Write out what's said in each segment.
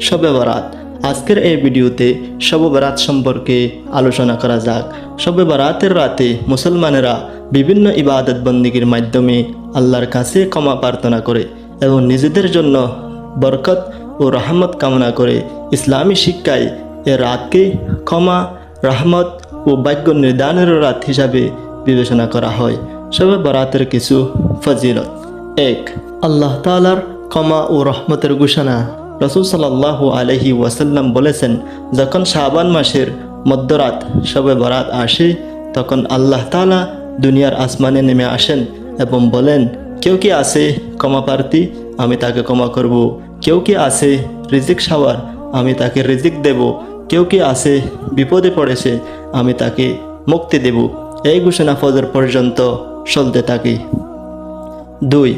শবে বরাত। আজকের এই ভিডিওতে শবে বরাত সম্পর্কে আলোচনা করা যাক। শবে বরাতের রাতে মুসলমানেরা বিভিন্ন ইবাদত বন্দীগীর মাধ্যমে আল্লাহর কাছে ক্ষমা প্রার্থনা করে এবং নিজেদের জন্য বরকত ও রহমত কামনা করে ইসলামী শিক্ষায় এ রাতকে ক্ষমা, রহমত ও ভাগ্য নির্দানের রাত হিসাবে বিবেচনা করা হয়। শবে বরাতের কিছু ফজিলত। এক, আল্লাহ তালার ক্ষমা ও রহমতের ঘোষণা। রসুল সাল্লাহ আলহি ওয়াসাল্লাম বলেছেন, যখন শাবান মাসের মধ্যরাত সবে বরাত আসে, তখন আল্লাহ তালা দুনিয়ার আসমানে নেমে আসেন এবং বলেন, কেউ কি আছে ক্ষমা প্রার্থী? আমি তাকে ক্ষমা করব। কেউ কি আছে রিজিক সাওয়ার? আমি তাকে রিজিক দেব। কেউ কি আছে বিপদে পড়েছে? আমি তাকে মুক্তি দেব। এই ঘোষণা ফজর পর্যন্ত চলতে থাকে। দুই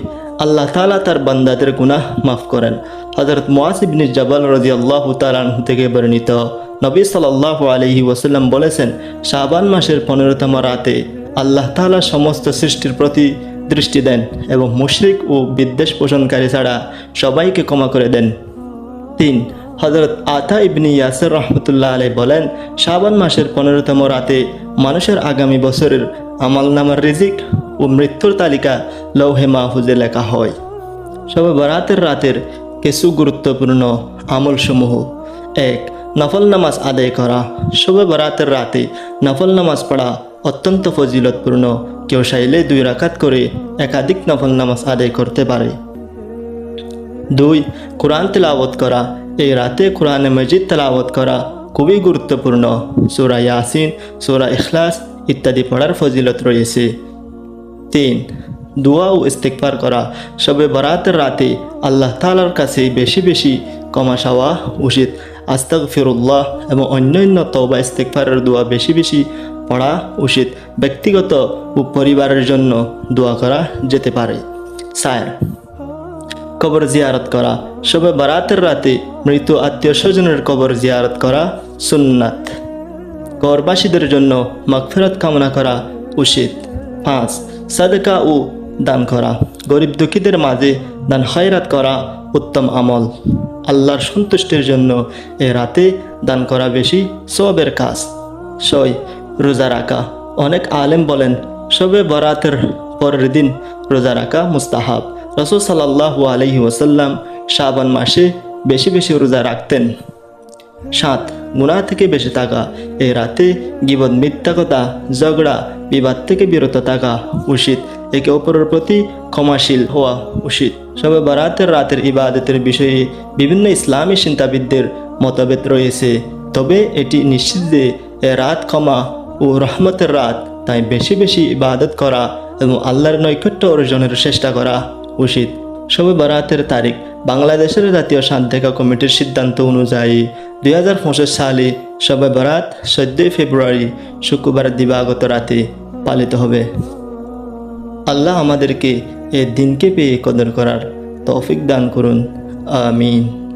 আল্লাহ তালা তার বান্দাদের গুনাহ মাফ করেন। হজরত মোয়াসিবিন জবাল রাজি আল্লাহ তালাহু থেকে বর্ণিত নবী সাল্লাহ আলহি ওসাল্লাম বলেছেন, শাবান মাসের পনেরোতম রাতে আল্লাহ তালা সমস্ত সৃষ্টির প্রতি দৃষ্টি দেন এবং মুশরিক ও বিদ্বেষ পোষণকারী ছাড়া সবাইকে ক্ষমা করে দেন। তিন হজরত আতা ইবনি ইয়াসের রহমতুল্লাহ আলাই বলেন, শাবান মাসের পনেরোতম রাতে মানুষের আগামী বছরের আমল নামার রিজিক ও মৃত্যুর তালিকা লৌহে মাহফুজে লেখা হয়। সবে বরাতের রাতের কিছু গুরুত্বপূর্ণ আমলসমূহ। এক, নফল নামাজ আদায় করা। শবে বরাতের রাতে নফল নামাজ পড়া অত্যন্ত ফজিলতপূর্ণ। কেউ চাইলে দুই রাকাত করে একাধিক নফল নামাজ আদায় করতে পারে। দুই, কোরআন তেলাওয়াত করা। এই রাতে কোরআনে মজিদ তেলাওয়াত করা খুবই গুরুত্বপূর্ণ। সুরা ইয়াসিন, সুরা ইখলাস ইত্যাদি পড়ার ফজিলত রয়েছে। তিন, দোয়া ও ইস্তেকবার করা। সবে বরাতের রাতে আল্লাহ তালার কাছে বেশি বেশি কমা চাওয়া উচিত। আস্তাক ফিরুল্লাহ এবং অন্যান্য তওবা ইস্তেকবারের দোয়া বেশি বেশি পড়া উচিত। ব্যক্তিগত ও পরিবারের জন্য দোয়া করা যেতে পারে। সায়ের কবর জিয়ারত করা। শবে বারাতের রাতে মৃত আত্মীয় স্বজনের কবর জিয়ারত করা সুন্নাত। কবরবাসীদের জন্য মাগফিরাত কামনা করা উচিত। পাঁচ, সাদকা ও দান করা। গরিব দুঃখীদের মাঝে দান খয়রাত করা উত্তম আমল। আল্লাহর সন্তুষ্টির জন্য এ রাতে দান করা বেশি সবের কাজ। ছয়, রোজা রাখা। অনেক আলেম বলেন সবে বরাতের পরের দিন রোজা রাখা মুস্তাহাব। রসুল সাল্লাহু আলহি ওসাল্লাম শাবান মাসে বেশি বেশি রোজা রাখতেন। সাত গুনাহ থেকে বেঁচে থাকা। এই রাতে গিবদ মিথ্যা কথা ঝগড়া, বিবাদ থেকে বিরত থাকা উচিত। একে অপরের প্রতি ক্ষমাশীল হওয়া উচিত। সবে বারাতের রাতের ইবাদতের বিষয়ে বিভিন্ন ইসলামী চিন্তাবিদদের মতভেদ রয়েছে। তবে এটি নিশ্চিত যে এ রাত ক্ষমা ও রহমতের রাত, তাই বেশি বেশি ইবাদত করা এবং আল্লাহর নৈকট্য অর্জনের চেষ্টা করা উচিত। শবে বারাতের তারিখ, বাংলাদেশের জাতীয় শান্তিকা কমিটির সিদ্ধান্ত অনুযায়ী দুই হাজার পঁচিশ সালে শবে বারাত চোদ্দই ফেব্রুয়ারি শুক্রবার দিবাগত রাতে পালিত হবে। আল্লাহ আমাদেরকে এ দিনকে পেয়ে কদর করার তৌফিক দান করুন। আমিন।